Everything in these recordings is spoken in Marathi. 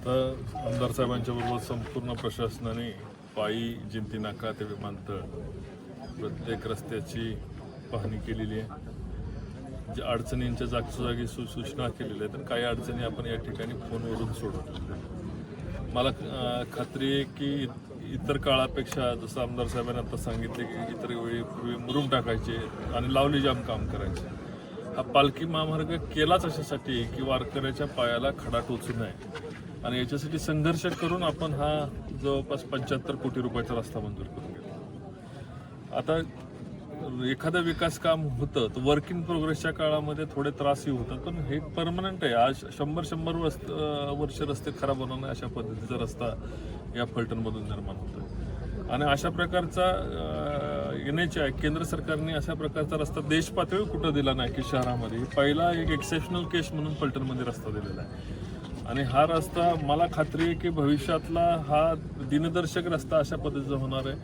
आता आमदार साहेबांच्या बरोबर संपूर्ण प्रशासनाने पायी जिंती नाका ते विमानतळ. प्रत्येक रस्त्याची पाहणी केलेली आहे. ज्या अडचणींच्या जागच्या जागी सुसूचना केलेल्या आहेत आणि काही अडचणी आपण या ठिकाणी फोनवरून सोडवतो. मला खात्री आहे की इतर काळापेक्षा जसं आमदार साहेबांनी आता सांगितले की इतर वेळी पूर्वी मुरुम टाकायचे आणि लावली जाम काम करायचे. हा पालखी महामार्ग केलाच अशासाठी की वारकऱ्याच्या पायाला खडा टोचू नये. आणि याच्यासाठी संघर्ष करून आपण हा जवळपास पंच्याहत्तर कोटी रुपयाचा रस्ता मंजूर करून घेतला. आता एखादं विकास काम होतं तर वर्क इन प्रोग्रेसच्या काळामध्ये थोडे त्रासही होतात पण हे परमनंट आहे. आज शंभर शंभर वर्ष वर्ष रस्ते खराब होणार नाही अशा पद्धतीचा रस्ता या फलटणमधून निर्माण होतो आणि अशा प्रकारचा एन एच आय केंद्र सरकारने अशा प्रकारचा रस्ता देश पातळीवर कुठं दिला नाही की शहरामध्ये? पहिला एक एक्सेप्शनल केस म्हणून फलटणमध्ये रस्ता दिलेला आहे. आणि हा रस्ता मला खात्री आहे की भविष्यातला हा दिनदर्शक रस्ता अशा पद्धतीचा होणार आहे.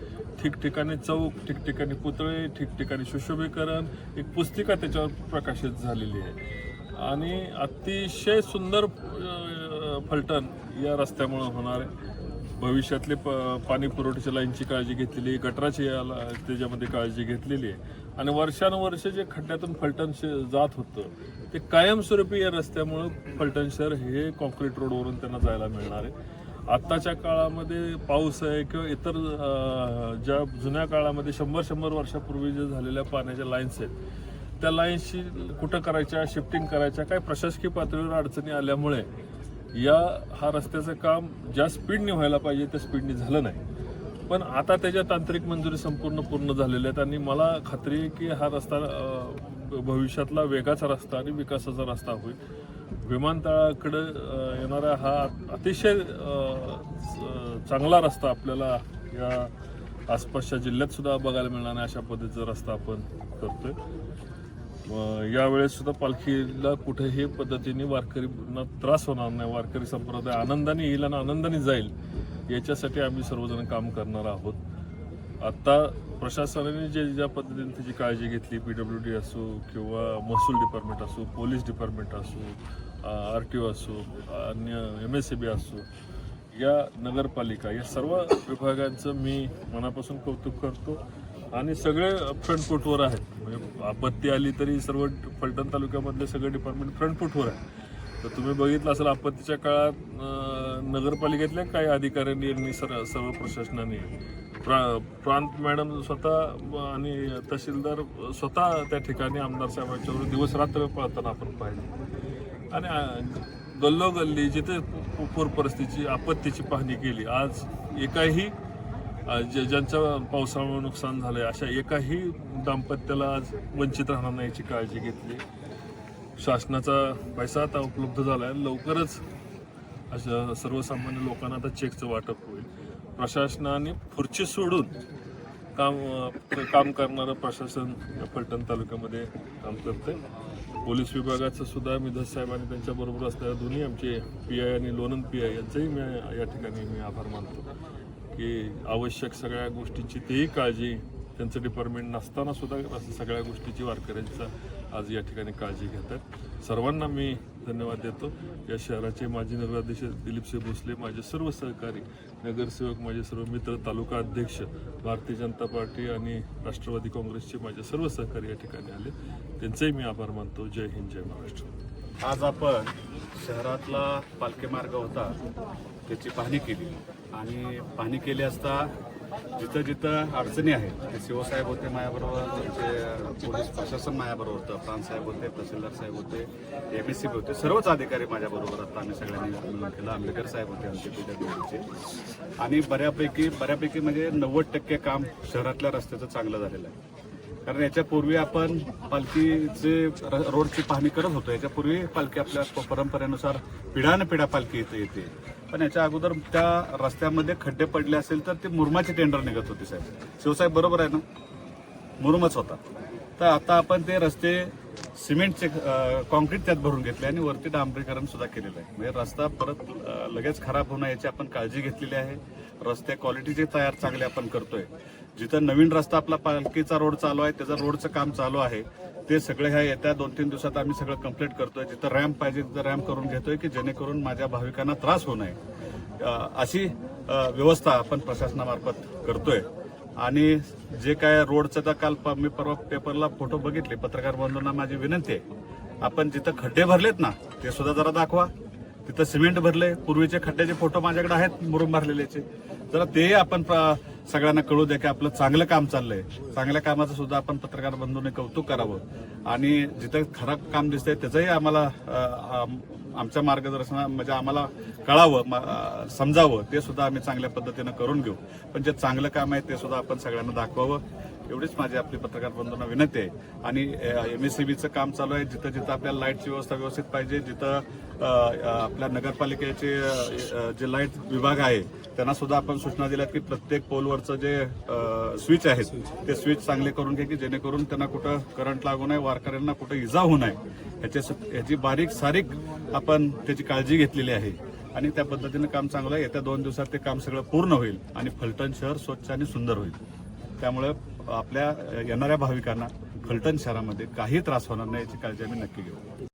ठिकठिकाणी चौक ठिकठिकाणी पुतळे ठिकठिकाणी सुशोभीकरण एक पुस्तिका त्याच्यावर प्रकाशित झालेली आहे. आणि अतिशय सुंदर फलटण या रस्त्यामुळं होणार आहे. भविष्यातले प पाणी पुरवठ्याच्या लाईनची काळजी घेतलेली आहे गटराची याला त्याच्यामध्ये काळजी घेतलेली आहे. आणि वर्षानुवर्ष जे खड्ड्यातून फलटण जात होतं ते कायमस्वरूपी या रस्त्यामुळं फलटण शहर हे कॉन्क्रीट रोडवरून त्यांना जायला मिळणार आहे. आत्ताच्या काळामध्ये पाऊस आहे किंवा इतर ज्या जुन्या काळामध्ये शंभर शंभर वर्षापूर्वी जे झालेल्या पाण्याच्या लाईन्स आहेत त्या लाईन्सची कुठं करायच्या शिफ्टिंग करायच्या काय प्रशासकीय पातळीवर अडचणी आल्यामुळे या हा रस्त्याचं काम ज्या स्पीडने व्हायला पाहिजे त्या स्पीडने झालं नाही. पण आता त्याच्या तांत्रिक मंजुरी संपूर्ण पूर्ण झालेल्या आहेत आणि मला खात्री आहे की हा रस्ता भविष्यातला वेगाचा रस्ता आणि विकासाचा रस्ता होईल. विमानतळाकडं येणारा हा अतिशय चांगला रस्ता आपल्याला या आसपासच्या जिल्ह्यात सुद्धा बघायला मिळणार नाही अशा पद्धतीचा रस्ता आपण करतोय. यावेळेस सुद्धा पालखीला कुठेही पद्धतीने वारकरींना त्रास होणार नाही. वारकरी संप्रदाय आनंदाने येईल आणि आनंदाने जाईल. याच्यासाठी आम्ही सर्वजण काम करणार आहोत. आता प्रशासनाने जे ज्या पद्धतीने त्याची काळजी घेतली पी डब्ल्यू डी असो किंवा महसूल डिपार्टमेंट असो पोलीस डिपार्टमेंट असो आर टी ओ असो अन्य एम एस सी बी असो या नगरपालिका या सर्व विभागांचं मी मनापासून कौतुक करतो. आणि सगळे फ्रंटफूटवर आहेत. म्हणजे आपत्ती आली तरी सर्व फलटण तालुक्यामधले सगळे डिपार्टमेंट फ्रंटफूटवर आहे तर तुम्ही बघितलं असेल आपत्तीच्या काळात नगरपालिकेतल्या काही अधिकाऱ्यांनी यांनी सर सर्व प्रशासनाने प्रा प्रांत मॅडम स्वतः आणि तहसीलदार स्वतः त्या ठिकाणी आमदार साहेबांच्यावर दिवस रात्र पळताना आपण पाहिजे आणि गल्लोगल्ली जिथे पूर परिस्थितीची आपत्तीची पाहणी केली आज एकाही जे ज्यांचं पावसामुळे नुकसान झालं आहे अशा एकाही दाम्पत्याला आज वंचित राहणार नाही याची काळजी घेतली. शासनाचा पैसा आता उपलब्ध झाला आहे लवकरच अशा सर्वसामान्य लोकांना आता चेकचं वाटप होईल. प्रशासनाने खुर्ची सोडून काम काम करणारं प्रशासन या फलटण तालुक्यामध्ये काम करते पोलीस विभागाचं सुद्धा मिधस साहेब आणि त्यांच्याबरोबर असणाऱ्या दोन्ही आमचे पी आय आणि लोणंद पी आय यांचंही मी या ठिकाणी मी आभार मानतो. की आवश्यक सगळ्या गोष्टींची तेही काळजी त्यांचं डिपार्टमेंट नसताना सुद्धा असं सगळ्या गोष्टीची वारकऱ्यांचा आज या ठिकाणी काळजी घेतात. सर्वांना मी धन्यवाद देतो. या शहराचे माजी नगराध्यक्ष दिलीपसिंह भोसले माझे सर्व सहकारी नगरसेवक माझे सर्व मित्र तालुका अध्यक्ष भारतीय जनता पार्टी आणि राष्ट्रवादी काँग्रेसचे माझे सर्व सहकारी या ठिकाणी आले. त्यांचेही मी आभार मानतो. जय हिंद जय महाराष्ट्र. आज आपण शहरातला पालखी मार्ग होता त्याची पाहणी केली. आणि पाहणी केली असता जिथं जिथं अडचणी आहेत ते शिवसाहेब होते माझ्याबरोबर त्यांचे पोलीस प्रशासन माझ्याबरोबर होतं प्रांत साहेब होते तहसीलदार साहेब होते एम एस सी बी होते सर्वच अधिकारी माझ्याबरोबर आता आम्ही सगळ्यांनी मिळून केलं. आंबेडकर साहेब होते आमचे पीडब्ल्यूडीचे. आणि बऱ्यापैकी बऱ्यापैकी म्हणजे नव्वद टक्के काम शहरातल्या रस्त्याचं चांगलं झालेलं आहे. कारण याच्यापूर्वी आपण पालखीचे र- रोडची पाहणी करत होतो. याच्यापूर्वी पालखी आपल्या परंपरेनुसार पिढ्यान पिढा पालखी इथे येते. पण याच्या अगोदर त्या रस्त्यामध्ये खड्डे पडले असेल तर ते मुरमाचे टेंडर निघत होते साहेब. शिवसाहेब बरोबर आहे ना? मुरुमच होता. तर आता आपण ते रस्ते सिमेंटचे कॉन्क्रीट त्यात भरून घेतले आणि वरती डांबरीकरण सुद्धा केलेलं आहे. म्हणजे रस्ता परत लगेच खराब होणं याची आपण काळजी घेतलेली आहे. रस्ते क्वालिटीचे तयार चांगले आपण करतोय. जिथं नवीन रस्ता आपला पालखीचा रोड चालू आहे त्याचं रोडचं काम चालू आहे ते सगळे ह्या येत्या दोन तीन दिवसात आम्ही सगळं कंप्लीट करतोय. जिथं रॅम्प पाहिजे तिथं रॅम्प करून घेतोय की जेणेकरून माझ्या भाविकांना त्रास होऊ नये. अशी व्यवस्था आपण प्रशासनामार्फत करतोय. आणि जे काय रोडचं तर काल प- मी परवा पेपरला फोटो बघितले. पत्रकार बंधूंना माझी विनंती आहे. आपण जिथं खड्डे भरलेत ना ते सुद्धा जरा दाखवा. तिथं सिमेंट भरले पूर्वीचे खड्ड्याचे फोटो माझ्याकडे आहेत मुरुम भरलेल्याचे. जरा ते आपण सगळ्यांना कळू द्या की आपलं चांगलं काम चाललंय. चांगल्या कामाचं सुद्धा आपण पत्रकार बंधूने कौतुक करावं. आणि जिथं खराब काम दिसतंय त्याचंही आम्हाला आमच्या मार्गदर्शना म्हणजे आम्हाला कळावं म- समजावं ते सुद्धा आम्ही चांगल्या पद्धतीनं करून घेऊ. पण जे चांगलं काम आहे ते सुद्धा आपण सगळ्यांना दाखवावं. एवढीच माझी आपली पत्रकार बंधूंना विनंती आहे. आणि एम एस ई बीचं काम चालू आहे. जिथं जिथं आपल्याला लाईटची व्यवस्था व्यवस्थित पाहिजे जिथं आपल्या नगरपालिकेचे जे लाइट विभाग आहे त्यांना सुद्धा आपण सूचना दिल्यात की प्रत्येक पोलवरचं जे स्विच आहेत ते स्विच चांगले करून घ्या की जेणेकरून त्यांना कुठं करंट लागू नये वारकऱ्यांना कुठं इजा होऊ नये. ह्याच्या ह्याची बारीक सारीक आपण त्याची काळजी घेतलेली आहे. आणि त्या पद्धतीनं काम चांगलं आहे. येत्या दोन दिवसात ते काम सगळं पूर्ण होईल आणि फलटण शहर स्वच्छ आणि सुंदर होईल. त्यामुळे आपल्या येणाऱ्या भाविकांना फलटण शहरामध्ये काही त्रास होणार नाही याची काळजी आम्ही नक्की घेऊ.